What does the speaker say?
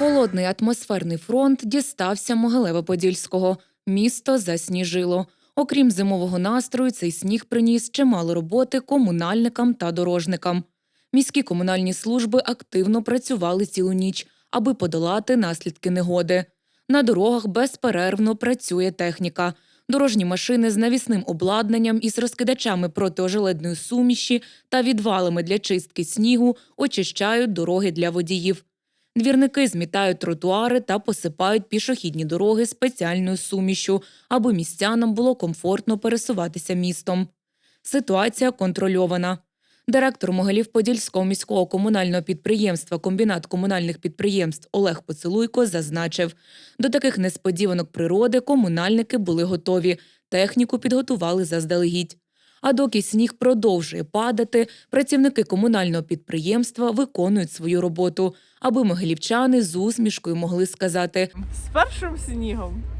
Холодний атмосферний фронт дістався Могилева-Подільського. Місто засніжило. Окрім зимового настрою, цей сніг приніс чимало роботи комунальникам та дорожникам. Міські комунальні служби активно працювали цілу ніч, аби подолати наслідки негоди. На дорогах безперервно працює техніка. Дорожні машини з навісним обладнанням із розкидачами протиожеледної суміші та відвалами для чистки снігу очищають дороги для водіїв. Двірники змітають тротуари та посипають пішохідні дороги спеціальною сумішю, аби містянам було комфортно пересуватися містом. Ситуація контрольована. Директор Могилів-Подільського міського комунального підприємства Комбінат комунальних підприємств Олег Поцелуйко зазначив, до таких несподіванок природи комунальники були готові, техніку підготували заздалегідь. А доки сніг продовжує падати, працівники комунального підприємства виконують свою роботу, аби могилівчани з усмішкою могли сказати З першим снігом.